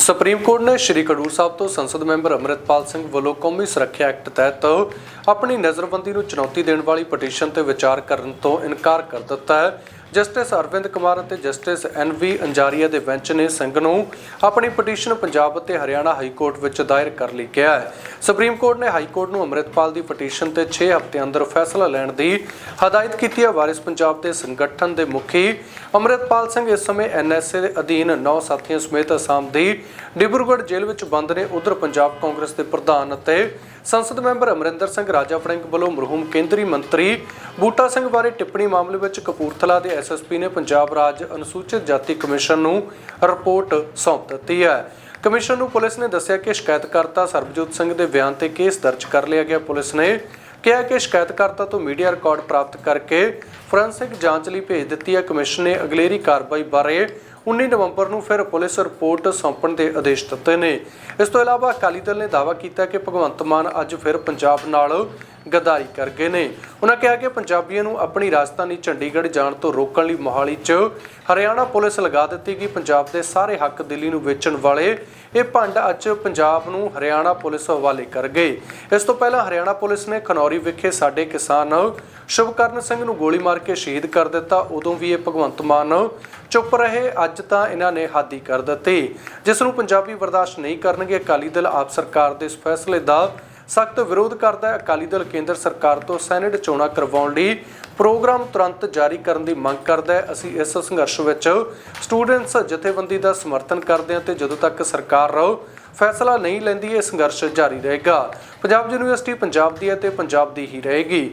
Supreme court ਨੇ ਸ਼੍ਰੀ ਖਡੂਰ ਸਾਹਿਬ ਤੋਂ ਸੰਸਦ ਮੈਂਬਰ ਅਮਰਿਤਪਾਲ ਸਿੰਘ ਵੱਲੋਂ ਕੌਮੀ ਸੁਰੱਖਿਆ ਐਕਟ ਤਹਿਤ ਆਪਣੀ ਨਜ਼ਰਬੰਦੀ ਨੂੰ ਚੁਣੌਤੀ ਦੇਣ ਵਾਲੀ ਪਟੀਸ਼ਨ ਤੇ ਵਿਚਾਰ ਕਰਨ ਤੋਂ ਇਨਕਾਰ ਕਰ ਦਿੱਤਾ ਹੈ। ਜਸਟਿਸ ਅਰਵਿੰਦ ਕੁਮਾਰ ਅਤੇ ਜਸਟਿਸ ਐਨ ਵੀ ਅੰਜਾਰੀਆ ਦੇ ਬੈਂਚ ਨੇ ਸਿੰਘ ਨੂੰ ਆਪਣੀ ਪਟੀਸ਼ਨ ਪੰਜਾਬ ਅਤੇ ਹਰਿਆਣਾ ਹਾਈ ਕੋਰਟ ਵਿੱਚ ਦਾਇਰ ਕਰ ਲਈ ਕਿਹਾ ਹੈ। ਸੁਪਰੀਮ ਕੋਰਟ ਨੇ ਹਾਈ ਕੋਰਟ ਨੂੰ ਅਮਰਿਤਪਾਲ ਦੀ ਪਟੀਸ਼ਨ ਤੇ 6 ਹਫ਼ਤੇ ਅੰਦਰ ਫੈਸਲਾ ਲੈਣ ਦੀ ਹਦਾਇਤ ਕੀਤੀ ਹੈ। ਵਾਰਿਸ ਪੰਜਾਬ ਦੇ ਸੰਗਠਨ ਦੇ ਮੁਖੀ ਅਮਰਿਤਪਾਲ ਸਿੰਘ ਇਸ ਸਮੇਂ ਐਨਐਸਏ ਦੇ ਅਧੀਨ 9 ਸਾਥੀਆਂ ਸਮੇਤ ਅਸਾਮ ਦੀ ਡਿਬਰੂਗੜ੍ਹ ਜੇਲ੍ਹ ਵਿੱਚ ਬੰਦ ਨੇ। ਉਧਰ ਪੰਜਾਬ ਕਾਂਗਰਸ ਦੇ ਪ੍ਰਧਾਨ ਅਤੇ ਸੰਸਦ ਮੈਂਬਰ ਅਮਰਿੰਦਰ ਸਿੰਘ ਰਾਜਾ ਫੜਿੰਗ ਵੱਲੋਂ ਮਰਹੂਮ ਕੇਂਦਰੀ ਮੰਤਰੀ ਬੂਟਾ ਸਿੰਘ ਬਾਰੇ ਟਿੱਪਣੀ ਮਾਮਲੇ ਵਿੱਚ ਕਪੂਰਥਲਾ ਦੇ ਐਸਐਸਪੀ ਨੇ ਪੰਜਾਬ ਰਾਜ ਅਨੁਸੂਚਿਤ ਜਾਤੀ ਕਮਿਸ਼ਨ ਨੂੰ ਰਿਪੋਰਟ ਸੌਂਪ ਦਿੱਤੀ ਹੈ। ਕਮਿਸ਼ਨ ਨੂੰ ਪੁਲਿਸ ਨੇ ਦੱਸਿਆ ਕਿ ਸ਼ਿਕਾਇਤਕਰਤਾ ਸਰਬਜੋਤ ਸਿੰਘ ਦੇ ਬਿਆਨ ਤੇ ਕੇਸ ਦਰਜ ਕਰ ਲਿਆ ਗਿਆ। ਪੁਲਿਸ ਨੇ ਕਿਹਾ ਕਿ ਸ਼ਿਕਾਇਤਕਰਤਾ ਤੋਂ ਮੀਡੀਆ ਰਿਕਾਰਡ ਪ੍ਰਾਪਤ ਕਰਕੇ ਫੋਰੈਂਸਿਕ ਜਾਂਚ ਲਈ ਭੇਜ ਦਿੱਤੀ ਹੈ। ਕਮਿਸ਼ਨ ਨੇ ਅਗਲੇਰੀ ਕਾਰਵਾਈ ਬਾਰੇ 19 ਨਵੰਬਰ ਨੂੰ ਫਿਰ ਪੁਲਿਸ ਰਿਪੋਰਟ ਸੌਂਪਣ ਦੇ ਆਦੇਸ਼ ਦਿੱਤੇ ਨੇ। ਇਸ ਤੋਂ ਇਲਾਵਾ ਅਕਾਲੀ ਦਲ ਨੇ ਦਾਅਵਾ ਕੀਤਾ ਕਿ ਭਗਵੰਤ ਮਾਨ ਅੱਜ ਫਿਰ ਪੰਜਾਬ ਨਾਲ ਗਦਾਰੀ ਕਰ ਗਏ ਨੇ। ਉਹਨਾਂ ਕਿਹਾ ਕਿ ਪੰਜਾਬੀਆਂ ਨੂੰ ਆਪਣੀ ਰਾਜਧਾਨੀ ਚੰਡੀਗੜ੍ਹ ਜਾਣ ਤੋਂ ਰੋਕਣ ਲਈ ਮੋਹਾਲੀ 'ਚ ਹਰਿਆਣਾ ਪੁਲਿਸ ਲਗਾ ਦਿੱਤੀ ਕਿ ਪੰਜਾਬ ਦੇ ਸਾਰੇ ਹੱਕ ਦਿੱਲੀ ਨੂੰ ਵੇਚਣ ਵਾਲੇ। ਇਹ ਭੰਡ ਅੱਜ ਪੰਜਾਬ ਨੂੰ ਹਰਿਆਣਾ ਪੁਲਿਸ ਹਵਾਲੇ ਕਰ ਗਏ। ਇਸ ਤੋਂ ਪਹਿਲਾਂ ਹਰਿਆਣਾ ਪੁਲਿਸ ਨੇ ਖਨੌਰੀ ਵਿਖੇ ਸਾਡੇ ਕਿਸਾਨ ਸ਼ੁਭਕਰਨ ਸਿੰਘ ਨੂੰ ਗੋਲੀ ਮਾਰ ਕੇ ਸ਼ਹੀਦ ਕਰ ਦਿੱਤਾ। ਉਦੋਂ ਵੀ ਇਹ ਭਗਵੰਤ ਮਾਨ ਚੁੱਪ ਰਹੇ। ਅੱਜ ਤਾਂ ਇਹਨਾਂ ਨੇ ਹਾਦੀ ਕਰ ਦਿੱਤੀ। ਜਿਸ ਨੂੰ ਪੰਜਾਬੀ ਬਰਦਾਸ਼ਤ ਨਹੀਂ ਕਰਨਗੇ, ਅਕਾਲੀ ਦਲ ਆਪ ਸਰਕਾਰ ਦੇ ਇਸ ਫੈਸਲੇ ਦਾ ਸਖਤ ਵਿਰੋਧ ਕਰਦਾ ਹੈ। ਅਕਾਲੀ ਦਲ ਕੇਂਦਰ ਸਰਕਾਰ ਤੋਂ ਸੈਨੇਟ ਚੋਣਾਂ ਕਰਵਾਉਣ ਲਈ ਪ੍ਰੋਗਰਾਮ ਤੁਰੰਤ ਜਾਰੀ ਕਰਨ ਦੀ ਮੰਗ ਕਰਦਾ ਹੈ। ਅਸੀਂ ਇਸ ਸੰਘਰਸ਼ ਵਿੱਚ ਸਟੂਡੈਂਟਸ ਜਥੇਬੰਦੀ ਦਾ ਸਮਰਥਨ ਕਰਦੇ ਹਾਂ ਤੇ ਜਦੋਂ ਤੱਕ ਸਰਕਾਰ ਫੈਸਲਾ ਨਹੀਂ ਲੈਂਦੀ, ਇਹ ਸੰਘਰਸ਼ ਜਾਰੀ ਰਹੇਗਾ। ਪੰਜਾਬ ਯੂਨੀਵਰਸਿਟੀ ਪੰਜਾਬ ਦੀ ਹੈ ਤੇ ਪੰਜਾਬ ਦੀ ਹੀ ਰਹੇਗੀ।